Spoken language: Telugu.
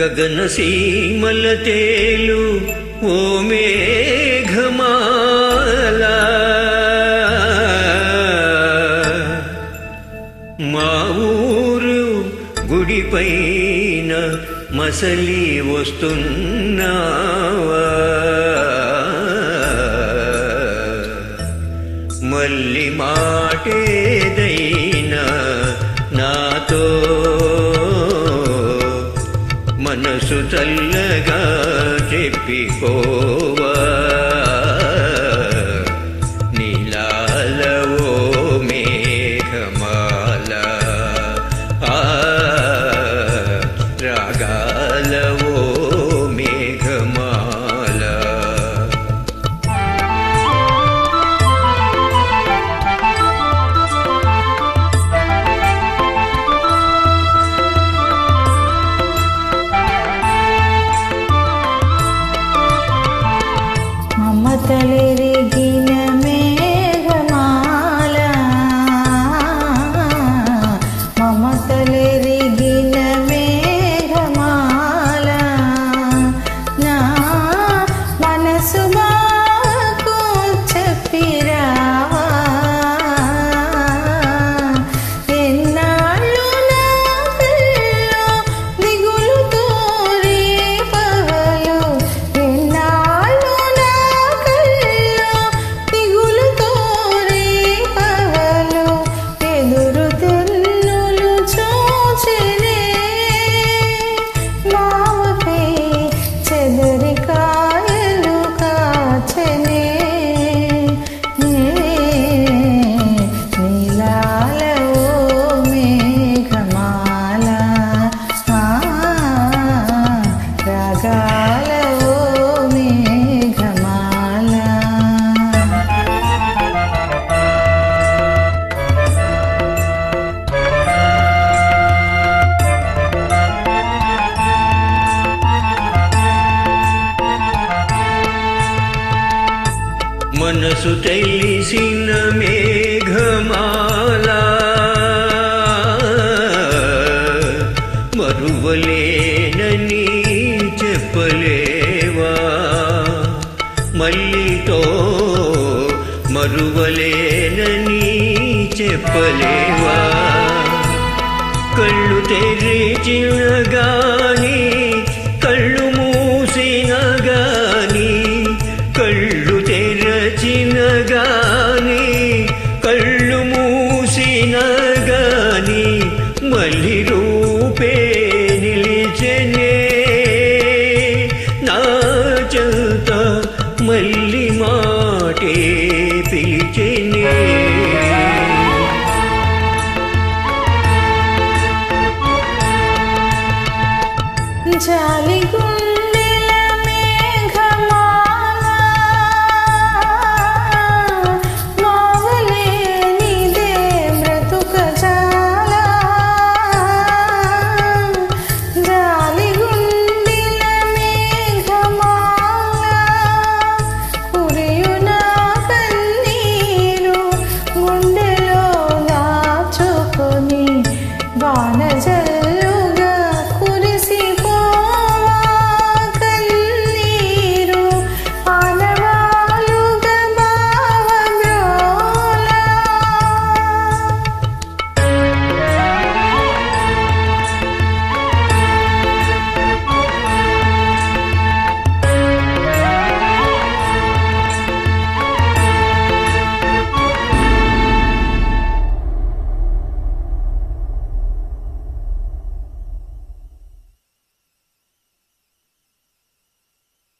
గగన సీమల తేలు ఓ మేఘమాల. మా ఊరు గుడిపైన మసలి వస్తున్నావా? మల్లి మాటేదైనా నాతో. మనసు చల్లగా చెప్పిపోవా మనసు తెలిసిన మేఘమా మల్లితో మరువలేనని చెప్పలేవా? కళ్ళు తెరిచిన గాని కళ్ళు మూసిన గాని కళ్ళు తెరచిన గాని కళ్ళు మూసిన గాని మళ్ళీ জালি গুণ